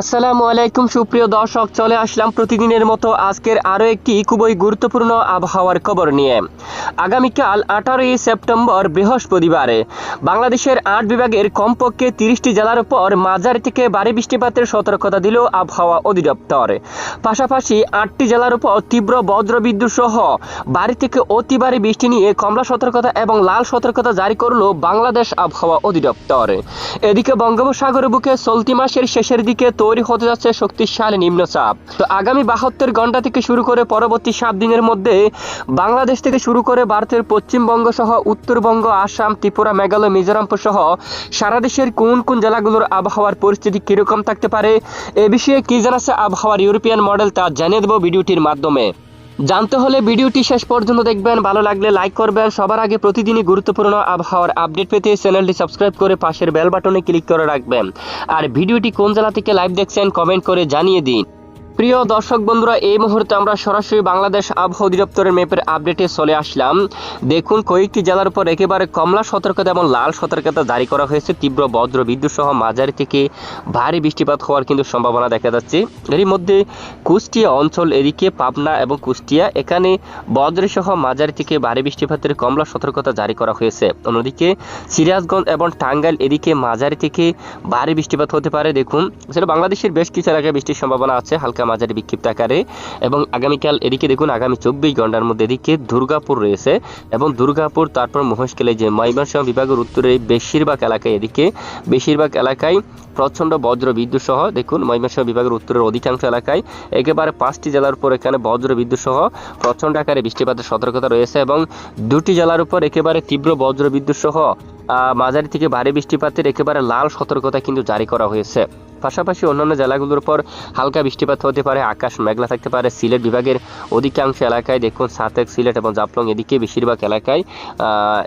আসসালামু আলাইকুম, সুপ্রিয় দর্শক, চলে আসলাম প্রতিদিনের মতো আজকের আরও একটি খুবই গুরুত্বপূর্ণ আবহাওয়ার খবর নিয়ে। আগামীকাল আঠারোই সেপ্টেম্বর, বৃহস্পতিবারে, বাংলাদেশের আট বিভাগের কমপক্ষে তিরিশটি জেলার উপর মাঝারি থেকে ভারী বৃষ্টিপাতের সতর্কতা দিল আবহাওয়া অধিদপ্তর। পাশাপাশি আটটি জেলার উপর তীব্র বজ্রবিদ্যুৎ সহ ভারী থেকে অতি ভারী বৃষ্টি নিয়ে কমলা সতর্কতা এবং লাল সতর্কতা জারি করল বাংলাদেশ আবহাওয়া অধিদপ্তর। এদিকে বঙ্গোপসাগরের বুকে চলতি মাসের শেষের দিকে তৈরি হতে যাচ্ছে শক্তিশালী নিম্নচাপ। তো আগামী বাহাত্তর ঘণ্টা থেকে শুরু করে পরবর্তী সাত দিনের মধ্যে বাংলাদেশ থেকে শুরু করে ভারতের পশ্চিমবঙ্গ সহ উত্তরবঙ্গ, আসাম, ত্রিপুরা, মেঘালয়, মিজোরামপুর সহ সারা দেশের কোন কোন জেলাগুলোর আবহাওয়ার পরিস্থিতি কীরকম থাকতে পারে, এ বিষয়ে কি জানাচ্ছে আবহাওয়ার ইউরোপিয়ান মডেল তা জানিয়ে দেবো ভিডিওটির মাধ্যমে। জানতে হলে ভিডিওটি শেষ পর্যন্ত দেখবেন। ভালো লাগলে লাইক করবেন। সবার আগে প্রতিদিনই গুরুত্বপূর্ণ আবহাওয়ার আপডেট পেতে চ্যানেলটি সাবস্ক্রাইব করে পাশের বেল বাটনে ক্লিক করে রাখবেন। আর ভিডিওটি কোন জেলা থেকে লাইভ দেখছেন কমেন্ট করে জানিয়ে দিন। প্রিয় দর্শক বন্ধুরা, এই মুহূর্তে আমরা সরাসরি বাংলাদেশ আবহাওয়া অধিদপ্তরের ম্যাপের আপডেটে চলে আসলাম। দেখুন, কয়েকটি জেলার উপর একেবারে কমলা সতর্কতা এবং লাল সতর্কতা জারি করা হয়েছে। তীব্র বজ্র বিদ্যুৎ সহ মাঝারি থেকে ভারী বৃষ্টিপাত হওয়ার কিন্তু সম্ভাবনা দেখা যাচ্ছে। এরই মধ্যে কুষ্টিয়া অঞ্চল এদিকে পাবনা এবং কুষ্টিয়া, এখানে বজ্র সহ মাঝারি থেকে ভারী বৃষ্টিপাতের কমলা সতর্কতা জারি করা হয়েছে। অন্যদিকে সিরাজগঞ্জ এবং টাঙ্গাইল এদিকে মাঝারি থেকে ভারী বৃষ্টিপাত হতে পারে। দেখুন, সেটা বাংলাদেশের বেশ কিছু এলাকায় বৃষ্টির সম্ভাবনা আছে। হালকা মাঝারি বিক্ষিপ্ত আকারে এবং আগামীকাল এদিকে দেখুন আগামী চব্বিশ ঘণ্টার মধ্যে এদিকে দুর্গাপুর রয়েছে এবং দুর্গাপুর, তারপর মহেশখালী যে ময়মনসিংহ বিভাগের উত্তরে বেশিরভাগ এলাকায় এদিকে বেশিরভাগ এলাকায় প্রচণ্ড বজ্র বিদ্যুৎ সহ, দেখুন, ময়মনসিংহ বিভাগের উত্তরের অধিকাংশ এলাকায় একেবারে পাঁচটি জেলার উপর এখানে বজ্র বিদ্যুৎ সহ প্রচণ্ড আকারে বৃষ্টিপাতের সতর্কতা রয়েছে এবং দুটি জেলার উপর একেবারে তীব্র বজ্র বিদ্যুৎ সহ মাঝারি থেকে ভারী বৃষ্টিপাতের একেবারে লাল সতর্কতা কিন্তু জারি করা হয়েছে। পাশাপাশি অন্যান্য জেলাগুলোর উপর হালকা বৃষ্টিপাত হতে পারে, আকাশ মেঘলা থাকতে পারে। সিলেট বিভাগের অধিকাংশ এলাকায় দেখুন, সাতেক, সিলেট এবং জাফলং এদিকে বেশিরভাগ এলাকায়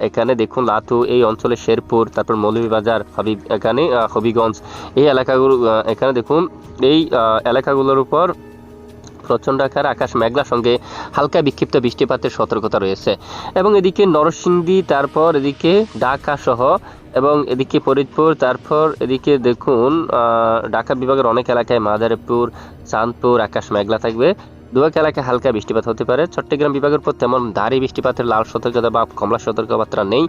এখানে দেখুন, লাতু, এই অঞ্চলে শেরপুর, তারপর মৌলভীবাজার, হাবিব, এখানে হবিগঞ্জ এই এলাকাগুলো এখানে দেখুন, এই এলাকাগুলোর উপর প্রচণ্ড আকার আকাশ মেঘলার সঙ্গে হালকা বিক্ষিপ্ত বৃষ্টিপাতের সতর্কতা রয়েছে। এবং এদিকে নরসিংদী, তারপর এদিকে ঢাকা সহ এবং এদিকে ফরিদপুর, তারপর এদিকে দেখুন ঢাকা বিভাগের অনেক এলাকায় মাদারীপুর, চাঁদপুর আকাশ মেঘলা থাকবে। দুয়াক এলাকায় হালকা বৃষ্টিপাত হতে পারে। চট্টগ্রাম বিভাগের উপর তেমন ভারী বৃষ্টিপাতের লাল সতর্কতা বা কমলা সতর্কবার্তা নেই।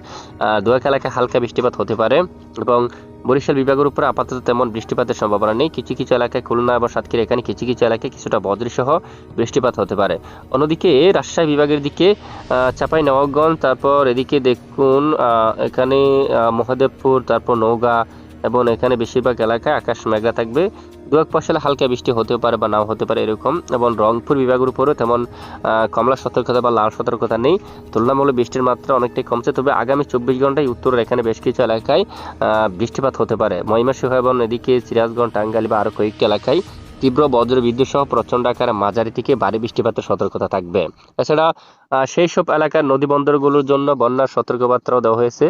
দুয়াক এলাকায় হালকা বৃষ্টিপাত হতে পারে এবং বরিশাল বিভাগের উপর আপাতত তেমন বৃষ্টিপাতের সম্ভাবনা নেই। কিছু কিছু এলাকায় খুলনা এবং সাতক্ষীরা এখানে কিছু কিছু এলাকায় কিছুটা বজ্রসহ বৃষ্টিপাত হতে পারে। অন্যদিকে রাজশাহী বিভাগের দিকে চাপাই নবাবগঞ্জ তারপর এদিকে দেখুন এখানে মহাদেবপুর, তারপর নওগাঁ এবং এখানে বেশিরভাগ এলাকায় আকাশ মেঘলা থাকবে। দু এক পশলা হালকা বৃষ্টি হতেও পারে বা নাও হতে পারে এরকম এবং রংপুর বিভাগের উপরেও তেমন কমলা সতর্কতা বা লাল সতর্কতা নেই। তুলনামূলক বৃষ্টির মাত্রা অনেকটাই কমছে, তবে আগামী চব্বিশ ঘন্টায় উত্তরের এখানে বেশ কিছু এলাকায় বৃষ্টিপাত হতে পারে। ময়মনসিংহ এবং এদিকে সিরাজগঞ্জ টাঙ্গালি বা আরও কয়েকটি এলাকায় তীব্র বজ্র বিদ্যুৎ সহ প্রচণ্ড আকারে মাঝারি থেকে ভারী বৃষ্টিপাতের সতর্কতা থাকবে। এছাড়া সেই সব এলাকার নদী বন্দরগুলোর জন্য বন্যার সতর্কবার্তাও দেওয়া হয়েছে।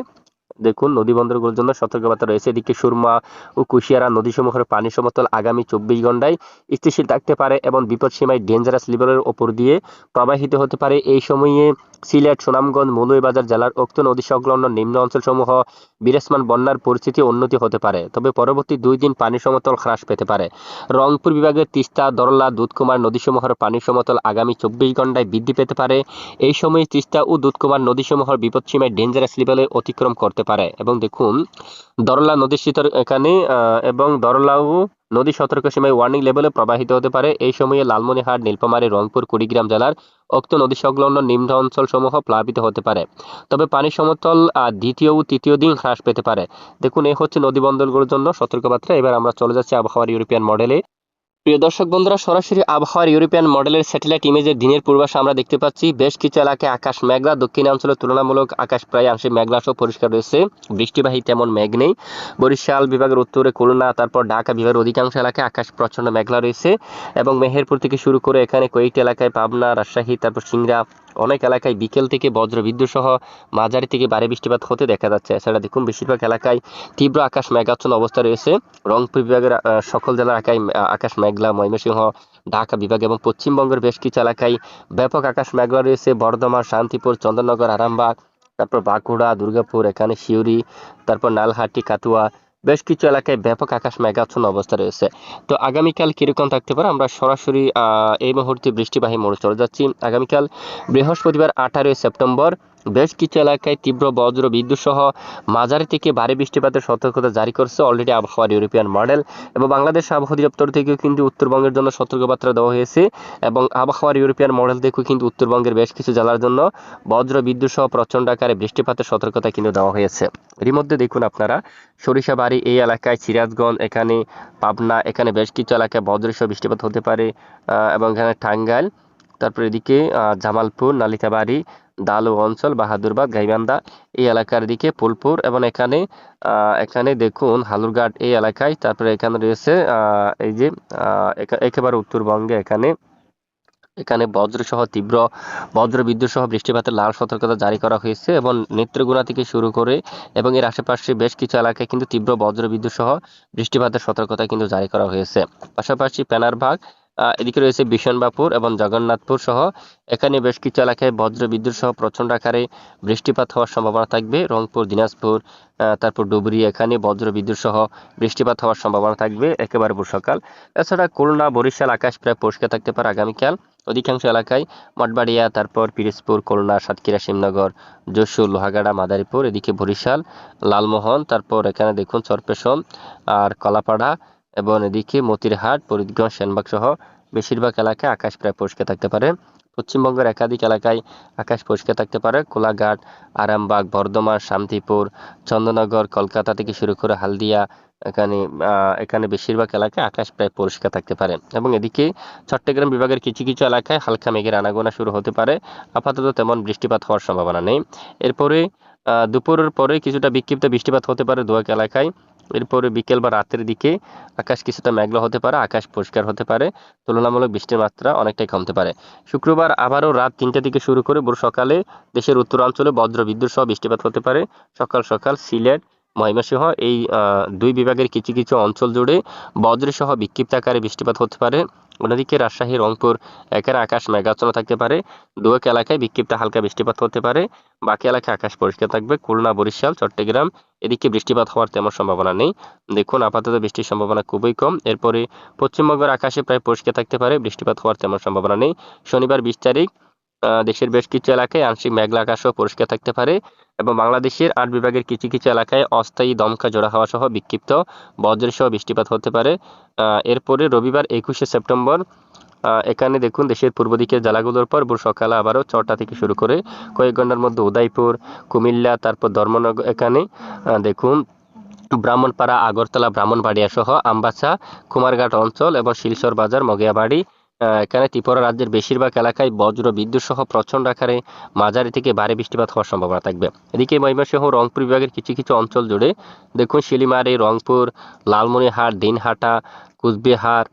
দেখুন, নদী বন্দরগুলোর জন্য সতর্কবার্তা রয়েছে। এদিকে সুরমা ও কুশিয়ারা নদীসমূহের পানি সমতল আগামী চব্বিশ ঘন্টায় স্থিতিশীল থাকতে পারে এবং বিপদসীমায় ডেঞ্জারাস লেভেলের ওপর দিয়ে প্রবাহিত হতে পারে। এই সময়ে সিলেট, সুনামগঞ্জ, মৌলভীবাজার জেলার উক্ত নদী সংলগ্ন নিম্ন অঞ্চলসমূহ বিরাজমান বন্যার পরিস্থিতি উন্নতি হতে পারে। তবে পরবর্তী দুই দিন পানি সমতল হ্রাস পেতে পারে। রংপুর বিভাগের তিস্তা, দরলা, দুধকুমার নদীসমূহের পানি সমতল আগামী চব্বিশ ঘন্টায় বৃদ্ধি পেতে পারে। এই সময়ে তিস্তা ও দুধকুমার নদীসমূহের বিপদসীমায় ডেঞ্জারাস লেভেলে অতিক্রম করতে পারে। এবং দেখুন, দরলা নদীর শীতর এখানে এবং দরলাও নদী সতর্ক সীমায় ওয়ার্নিং লেভেলে প্রবাহিত হতে পারে। এই সময়ে লালমনিরহাট, নীলফামারী, রংপুর, কুড়িগ্রাম জেলার উক্ত নদী সংলগ্ন নিম্ন অঞ্চল সমূহ প্লাবিত হতে পারে। তবে পানি সমতল দ্বিতীয় ও তৃতীয় দিন হ্রাস পেতে পারে। দেখুন এই হচ্ছে নদী বন্দরগুলোর জন্য সতর্কবার্তা। এবার আমরা চলে যাচ্ছি আবহাওয়ার ইউরোপিয়ান মডেলে প্রিয় দর্শক বন্ধুরা, সরাসরি আবহাওয়ার ইউরোপিয়ান মডেলের স্যাটেলাইট ইমেজের দিনের পূর্বাসে আমরা দেখতে পাচ্ছি, বেশ কিছু এলাকায় আকাশ মেঘলা, দক্ষিণাঞ্চলে তুলনামূলক আকাশ প্রায় আংশিক মেঘলা সহ পরিষ্কার রয়েছে। বৃষ্টিবাহী তেমন মেঘ নেই। বরিশাল বিভাগের উত্তরে খুলনা, তারপর ঢাকা বিভাগের অধিকাংশ এলাকায় আকাশ প্রচণ্ড মেঘলা রয়েছে এবং মেহেরপুর থেকে শুরু করে এখানে কয়েকটি এলাকায় পাবনা, রাজশাহী, তারপর সিংড়া অনেক এলাকায় বিকেল থেকে বজ্র বিদ্যুৎ সহ মাঝারি থেকে ভারী বৃষ্টিপাত হতে দেখা যাচ্ছে। এছাড়া দেখুন, বেশিরভাগ এলাকায় তীব্র আকাশ মেঘাচ্ছন্ন অবস্থা রয়েছে। রংপুর বিভাগের সকল জেলার এলাকায় আকাশ মেঘলা, ময়মনসিংহ, ঢাকা বিভাগ এবং পশ্চিমবঙ্গের বেশ কিছু এলাকায় ব্যাপক আকাশ মেঘলা রয়েছে। বর্ধমান, শান্তিপুর, চন্দননগর, আরামবাগ, তারপর বাঁকুড়া, দুর্গাপুর, এখানে শিউরি তারপর নালহাটি কাতুয়া বেশ কিছু এলাকায় ব্যাপক আকাশ মেঘাচ্ছন্ন অবস্থা রয়েছে। তো আগামীকাল কীরকম থাকতে পারে? আমরা সরাসরি এই মুহূর্তে বৃষ্টিবাহী মোড়ে চলে যাচ্ছি। আগামীকাল বৃহস্পতিবার আঠারোই সেপ্টেম্বর বেশ কিছু এলাকায় তীব্র বজ্র বিদ্যুৎ সহ মাঝারি থেকে ভারী বৃষ্টিপাতের সতর্কতা জারি করছে অলরেডি আবহাওয়ার ইউরোপিয়ান মডেল এবং বাংলাদেশ আবহাওয়া অধিদপ্তর থেকেও কিন্তু উত্তরবঙ্গের জন্য সতর্কবার্তা দেওয়া হয়েছে এবং আবহাওয়ার ইউরোপিয়ান মডেল থেকেও কিন্তু উত্তরবঙ্গের বেশ কিছু জেলার জন্য বজ্র বিদ্যুৎ সহ প্রচণ্ড আকারে বৃষ্টিপাতের সতর্কতা কিন্তু দেওয়া হয়েছে। এর মধ্যে দেখুন আপনারা, সরিষাবাড়ি এই এলাকায়, সিরাজগঞ্জ, এখানে পাবনা, এখানে বেশ কিছু এলাকায় বজ্রসহ বৃষ্টিপাত হতে পারে এবং এখানে টাঙ্গাইল, তারপর এদিকে জামালপুর, নালিতাবাড়ি দালু অঞ্চল বাহাদুরবাদ গাইবান্ধা এই এলাকার দিকে ফুলপুর এবং এখানে এখানে দেখুন হালুরঘাট এই এলাকায় তারপরে এখানে রয়েছে এই যে একেবারে উত্তরবঙ্গে এখানে এখানে বজ্রসহ তীব্র বজ্র বিদ্যুৎ সহ বৃষ্টিপাতের লাল সতর্কতা জারি করা হয়েছে এবং নেত্রকোনা থেকে শুরু করে এবং এর আশেপাশে বেশ কিছু এলাকায় কিন্তু তীব্র বজ্র বিদ্যুৎ সহ বৃষ্টিপাতের সতর্কতা কিন্তু জারি করা হয়েছে। পাশাপাশি প্যানারবাগ আহ, এদিকে রয়েছে বিশনবাপুর এবং জগন্নাথপুর সহ। এখানে বেশ কিছু এলাকায় বজ্র বিদ্যুৎ সহ প্রচণ্ড আকারে বৃষ্টিপাত হওয়ার সম্ভাবনা থাকবে। রংপুর, দিনাজপুর তারপর ডুবরি এখানে বজ্র বিদ্যুৎ সহ বৃষ্টিপাত হওয়ার সম্ভাবনা থাকবে একেবারে সকাল। এছাড়া খুলনা, বরিশাল আকাশ প্রায় পরিষ্কার থাকতে পারে আগামীকাল। অধিকাংশ এলাকায় মঠবাড়িয়া, তারপর পিরিজপুর, খুলনা, সাতক্ষীরা, শিবনগর, যশোর, লোহাগাড়া, মাদারীপুর, এদিকে বরিশাল, লালমোহন, তারপর এখানে দেখুন চরপেশন আর কলাপাড়া। এবং এদিকে মতিরহাট, ফরিদগঞ্জ সেনবাগ সহ বেশিরভাগ এলাকায় আকাশ প্রায় পরিষ্কার থাকতে পারে। পশ্চিমবঙ্গের একাধিক এলাকায় আকাশ পরিষ্কার থাকতে পারে। কোলাঘাট, আরামবাগ, বর্ধমান, শান্তিপুর, চন্দননগর, কলকাতা থেকে শুরু করে হালদিয়া, এখানে এখানে বেশিরভাগ এলাকায় আকাশ প্রায় পরিষ্কার থাকতে পারে। এবং এদিকে চট্টগ্রাম বিভাগের কিছু কিছু এলাকায় হালকা মেঘের আনাগোনা শুরু হতে পারে। আপাতত তেমন বৃষ্টিপাত হওয়ার সম্ভাবনা নেই। এরপরে দুপুরের পরে কিছুটা বিক্ষিপ্ত বৃষ্টিপাত হতে পারে দু এক এলাকায়। এরপরে বিকেল বা রাতের দিকে আকাশ কিছুটা মেঘলা হতে পারে, আকাশ পরিষ্কার হতে পারে, তুলনামূলক বৃষ্টির মাত্রা অনেকটাই কমতে পারে। শুক্রবার আবারও রাত তিনটা থেকে শুরু করে ভোর সকালে দেশের উত্তরাঞ্চলে বজ্র, বিদ্যুৎ সহ বৃষ্টিপাত হতে পারে। সকাল সকাল সিলেট ময়মনসিংহ এই দুই বিভাগের কিছু কিছু অঞ্চল জুড়ে বজ্রসহ বিক্ষিপ্ত আকারে বৃষ্টিপাত হতে পারে। অন্যদিকে রাজশাহী, রংপুর, একের আকাশ মেঘাচ্ছন্ন থাকতে পারে। দু এক এলাকায় বিক্ষিপ্ত হালকা বৃষ্টিপাত হতে পারে। বাকি এলাকায় আকাশ পরিষ্কার থাকবে। খুলনা, বরিশাল, চট্টগ্রাম এদিকে বৃষ্টিপাত হওয়ার তেমন সম্ভাবনা নেই। দেখুন, আপাতত বৃষ্টির সম্ভাবনা খুবই কম। এরপরে পশ্চিমবঙ্গের আকাশে প্রায় পরিষ্কার থাকতে পারে। বৃষ্টিপাত হওয়ার তেমন সম্ভাবনা নেই। শনিবার বিশ তারিখ দেশের বেশ কিছু এলাকায় আংশিক মেঘলা আকাশও পরিষ্কার থাকতে পারে এবং বাংলাদেশের আট বিভাগের কিছু কিছু এলাকায় অস্থায়ী দমকা জোড়া হওয়া সহ বিক্ষিপ্ত বজ্রসহ বৃষ্টিপাত হতে পারে। এরপরে রবিবার একুশে সেপ্টেম্বর এখানে দেখুন দেশের পূর্ব দিকের জেলাগুলোর পর ভোর সকালে আবারও ছটা থেকে শুরু করে কয়েক ঘণ্টার মধ্যে উদয়পুর, কুমিল্লা, তারপর ধর্মনগর এখানে দেখুন ব্রাহ্মণপাড়া, আগরতলা, ব্রাহ্মণবাড়িয়া সহ আমবাসা, কুমারঘাট অঞ্চল এবং শিলচর বাজার, মগিয়াবাড়ি এখানে ত্রিপুরা রাজ্যের বেশিরভাগ এলাকায় বজ্র বিদ্যুৎ সহ প্রচণ্ড আকারে মাঝারি থেকে ভারী বৃষ্টিপাত হওয়ার সম্ভাবনা থাকবে। এদিকে ময়মনসিংহ রংপুর বিভাগের কিছু কিছু অঞ্চল জুড়ে দেখুন শিলিমারি, রংপুর লালমনিহাট দিনহাটা, কুচবিহার,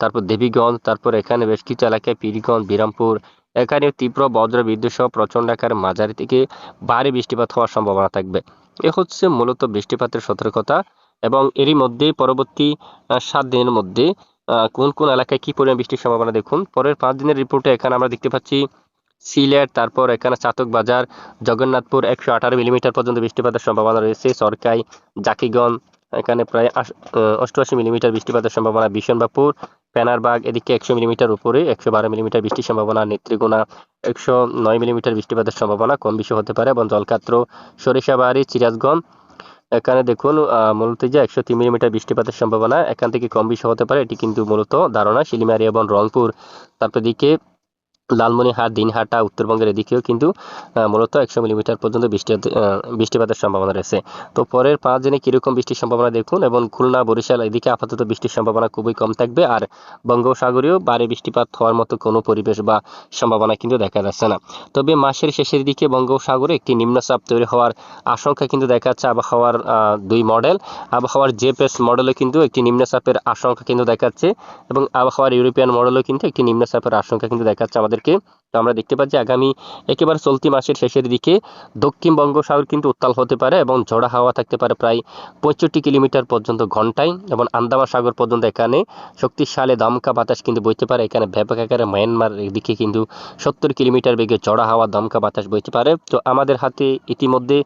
তারপর দেবীগঞ্জ, তারপর এখানে বেশ কিছু এলাকায় পীরগঞ্জ, বিরামপুর এখানে তীব্র বজ্র বিদ্যুৎ সহ প্রচণ্ড আকারে মাঝারি থেকে ভারী বৃষ্টিপাত হওয়ার সম্ভাবনা থাকবে। এ হচ্ছে মূলত বৃষ্টিপাতের সতর্কতা এবং এরই মধ্যে পরবর্তী সাত দিনের মধ্যে কোন কোন এলাকায় কি পরিমাণ বৃষ্টির সম্ভাবনা দেখুন? পরের পাঁচ দিনের রিপোর্টে এখানে আমরা দেখতে পাচ্ছি সিলেট, তারপর এখানে চাতক বাজার, জগন্নাথপুর একশো আঠারো মিলিমিটার পর্যন্ত বৃষ্টিপাতের সম্ভাবনা রয়েছে, সরকাই, জাকিগঞ্জ, এখানে প্রায় অষ্টআশি মিলিমিটার বৃষ্টিপাতের সম্ভাবনা বিশনবাপুর প্যানারবাগ এদিকে একশো মিলিমিটার উপরে, একশো বারো মিলিমিটার বৃষ্টির সম্ভাবনা নেত্রীগুনা একশো নয় মিলিমিটার বৃষ্টিপাতের সম্ভাবনা, কম বেশি হতে পারে এবং জলকাত্র সরিষাবাড়ি, সিরাজগঞ্জ এখানে দেখুন মূলত যে একশো তিন মিলিমিটার বৃষ্টিপাতের সম্ভাবনা, এখান থেকে কম বেশি হতে পারে, এটি কিন্তু মূলত ধারণা, শিলিমারি এবং রংপুর। তারপর দিকে লালমনিরহাট, দিনহাটা, উত্তরবঙ্গের এদিকেও কিন্তু মূলত একশো মিলিমিটার পর্যন্ত বৃষ্টি বৃষ্টিপাতের সম্ভাবনা রয়েছে। তো পরের পাঁচ দিনে কীরকম বৃষ্টির সম্ভাবনা দেখুন এবং খুলনা, বরিশাল এদিকে আপাতত বৃষ্টির সম্ভাবনা খুবই কম থাকবে আর বঙ্গোপসাগরেও বারে বৃষ্টিপাত হওয়ার মতো কোনো পরিবেশ বা সম্ভাবনা কিন্তু দেখা যাচ্ছে না। তবে মাসের শেষের দিকে বঙ্গোপসাগরে একটি নিম্নচাপ তৈরি হওয়ার আশঙ্কা কিন্তু দেখা যাচ্ছে। আবহাওয়ার দুই মডেল, আবহাওয়ার জেপেস মডেলে কিন্তু একটি নিম্নচাপের আশঙ্কা কিন্তু দেখাচ্ছে এবং আবহাওয়ার ইউরোপিয়ান মডেলেও কিন্তু একটি নিম্নচাপের আশঙ্কা কিন্তু দেখাচ্ছে আমাদেরকে তো আমরা দেখতে পাচ্ছি আগামী একেবারে চলতি মাসের শেষের দিকে দক্ষিণ বঙ্গোসাগর কিন্তু উত্তাল হতে পারে এবং ঝোড়া হাওয়া থাকতে পারে প্রায় পঁয়ষট্টি কিলোমিটার পর্যন্ত ঘন্টায় এবং আন্দামান সাগর পর্যন্ত এখানে শক্তিশালী দমকা বাতাস কিন্তু বইতে পারে। এখানে ব্যাপক আকারে মায়ানমার দিকে কিন্তু সত্তর কিলোমিটার বেগে চড়া হাওয়া, দমকা বাতাস বইতে পারে। তো আমাদের হাতে ইতিমধ্যে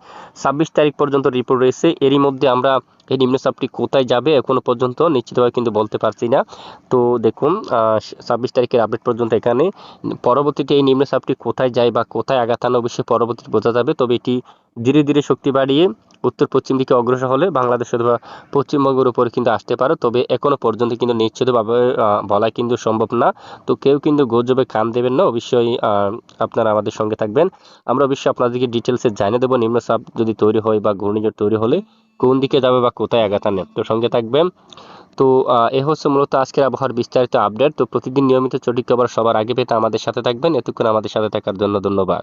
ছাব্বিশ তারিখ পর্যন্ত রিপোর্ট রয়েছে। এরই মধ্যে আমরা এই নিম্নচাপটি কোথায় যাবে এখনও পর্যন্ত নিশ্চিতভাবে কিন্তু বলতে পারছি না। তো দেখুন ছাব্বিশ তারিখের আপডেট পর্যন্ত এখানে পরবর্তীতে এই নিম্নচাপটি কোথায় যায় বা কোথায় আঘাত আনা অবশ্যই পরবর্তীতে বোঝা যাবে। তবে এটি ধীরে ধীরে শক্তি বাড়িয়ে উত্তর পশ্চিম দিকে অগ্রসর হলে বাংলাদেশ অথবা পশ্চিমবঙ্গের উপরে কিন্তু আসতে পারে। তবে এখনও পর্যন্ত কিন্তু নিশ্চিতভাবে বলা কিন্তু সম্ভব না। তো কেউ কিন্তু গুজবে কান দেবেন না। অবশ্যই আপনারা আমাদের সঙ্গে থাকবেন। আমরা অবশ্যই আপনাদেরকে ডিটেলসে জানিয়ে দেবো নিম্নচাপ যদি তৈরি হয় বা ঘূর্ণিঝড় তৈরি হলে কোন দিকে যাবে বা কোথায় আঘাত আনে। তো সঙ্গে থাকবেন। তো এ হচ্ছে মূলত আজকের আবহাওয়ার বিস্তারিত আপডেট। তো প্রতিদিন নিয়মিত চটি খবর সবার আগে পেতে আমাদের সাথে থাকবেন। এতক্ষণ আমাদের সাথে থাকার জন্য ধন্যবাদ।